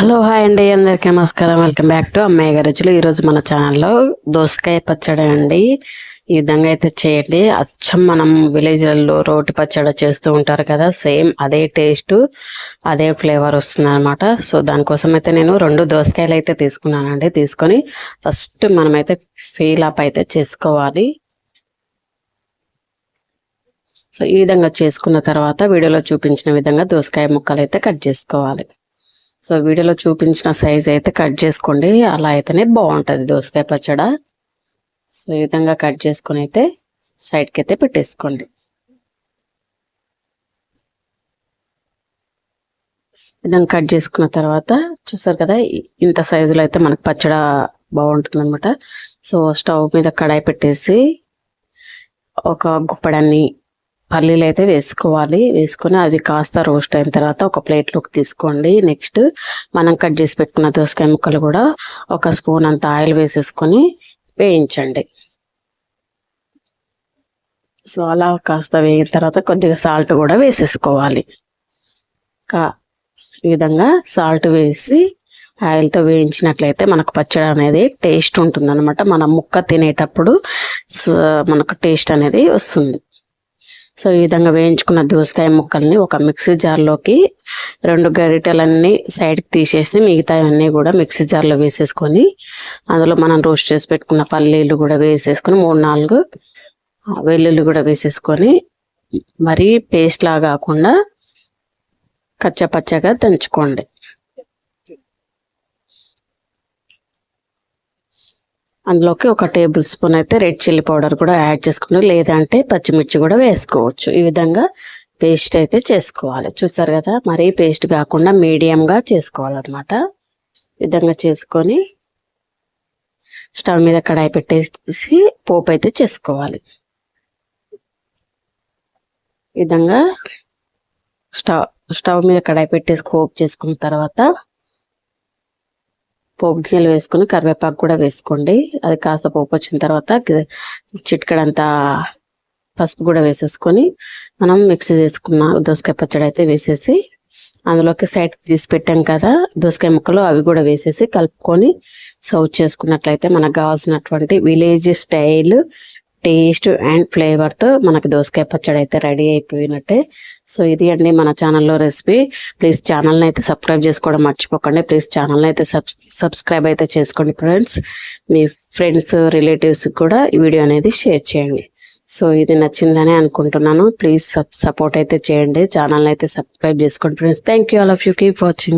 Hello hi అండి. అందరికీ నమస్కారం. వెల్కమ్ బ్యాక్ టు అమ్మాయి గారి రుచులు. ఈరోజు మన ఛానల్లో దోసకాయ పచ్చడి అండి. ఈ విధంగా అయితే చేయండి. అచ్చం మనం విలేజ్లలో రోటి పచ్చడి చేస్తూ ఉంటారు కదా సేమ్ అదే టేస్ట్ అదే ఫ్లేవర్ వస్తుంది అనమాట సో దానికోసం అయితే నేను రెండు దోసకాయలు అయితే తీసుకున్నానండి. తీసుకొని ఫస్ట్ మనమైతే ఫీల్ అప్ అయితే చేసుకోవాలి. సో ఈ విధంగా చేసుకున్న తర్వాత వీడియోలో చూపించిన విధంగా దోసకాయ ముక్కలు అయితే కట్ చేసుకోవాలి. సో వీడియోలో చూపించిన సైజ్ అయితే కట్ చేసుకోండి. అలా అయితేనే బాగుంటుంది దోసకాయ పచ్చడ. సో ఈ విధంగా కట్ చేసుకొని అయితే సైడ్కి అయితే పెట్టేసుకోండి. విధంగా కట్ చేసుకున్న తర్వాత చూసారు కదా ఇంత సైజులో అయితే మనకు పచ్చడ బాగుంటుంది అనమాట సో స్టవ్ మీద కడాయి పెట్టేసి ఒక గుప్పడన్ని పల్లీలు అయితే వేసుకోవాలి. వేసుకొని అవి కాస్త రోస్ట్ అయిన తర్వాత ఒక ప్లేట్లోకి తీసుకోండి. నెక్స్ట్ మనం కట్ చేసి పెట్టుకున్న దోసకాయ ముక్కలు కూడా ఒక స్పూన్ అంత ఆయిల్ వేసేసుకొని వేయించండి. సో అలా కాస్త వేయిన తర్వాత కొద్దిగా సాల్ట్ కూడా వేసేసుకోవాలి. కా ఈ విధంగా సాల్ట్ వేసి ఆయిల్తో వేయించినట్లయితే మనకు పచ్చడి అనేది టేస్ట్ ఉంటుంది అనమాట మనం ముక్క తినేటప్పుడు మనకు టేస్ట్ అనేది వస్తుంది. సో ఈ విధంగా వేయించుకున్న దోసకాయ ముక్కల్ని ఒక మిక్సీ జార్లోకి రెండు గరిటెలన్నీ సైడ్కి తీసేసి మిగతావన్నీ కూడా మిక్సీ జార్లో వేసేసుకొని అందులో మనం రోస్ట్ చేసి పెట్టుకున్న పల్లీలు కూడా వేసేసుకొని మూడు నాలుగు వెల్లుల్లి కూడా వేసేసుకొని మరీ పేస్ట్ కాకుండా కచ్చపచ్చగా దంచుకోండి. అందులోకి ఒక టేబుల్ స్పూన్ అయితే రెడ్ చిల్లీ పౌడర్ కూడా యాడ్ చేసుకుని లేదంటే పచ్చిమిర్చి కూడా వేసుకోవచ్చు. ఈ విధంగా పేస్ట్ అయితే చేసుకోవాలి. చూసారు కదా మరీ పేస్ట్ కాకుండా మీడియంగా చేసుకోవాలన్నమాట. విధంగా చేసుకొని స్టవ్ మీద కడాయి పెట్టేసి పోపు అయితే చేసుకోవాలి. విధంగా స్టవ్ స్టవ్ మీద కడాయి పెట్టేసి పోపు చేసుకున్న తర్వాత పోపు గిన్నెలు వేసుకుని కరివేపాకు కూడా వేసుకోండి. అది కాస్త పోపు వచ్చిన తర్వాత చిట్కడంతా పసుపు కూడా వేసేసుకొని మనం మిక్సీ చేసుకున్న దోసకాయ పచ్చడి అయితే వేసేసి అందులోకి సైడ్ తీసి పెట్టాం కదా దోసకాయ ముక్కలు అవి కూడా వేసేసి కలుపుకొని సర్వ్ చేసుకున్నట్లయితే మనకు కావాల్సినటువంటి విలేజ్ స్టైల్ టేస్ట్ అండ్ ఫ్లేవర్తో మనకి దోసకాయ పచ్చడి అయితే రెడీ అయిపోయినట్టే. సో ఇది అండి మన ఛానల్లో రెసిపీ. ప్లీజ్ ఛానల్ని అయితే సబ్స్క్రైబ్ చేసుకోవడం మర్చిపోకండి. ప్లీజ్ ఛానల్ని అయితే సబ్స్క్రైబ్ అయితే చేసుకోండి ఫ్రెండ్స్. మీ ఫ్రెండ్స్ రిలేటివ్స్కి కూడా ఈ వీడియో అనేది షేర్ చేయండి. సో ఇది నచ్చిందని అనుకుంటున్నాను. ప్లీజ్ సపోర్ట్ అయితే చేయండి. ఛానల్ అయితే సబ్స్క్రైబ్ చేసుకోండి friends. Thank you all of you. Keep watching.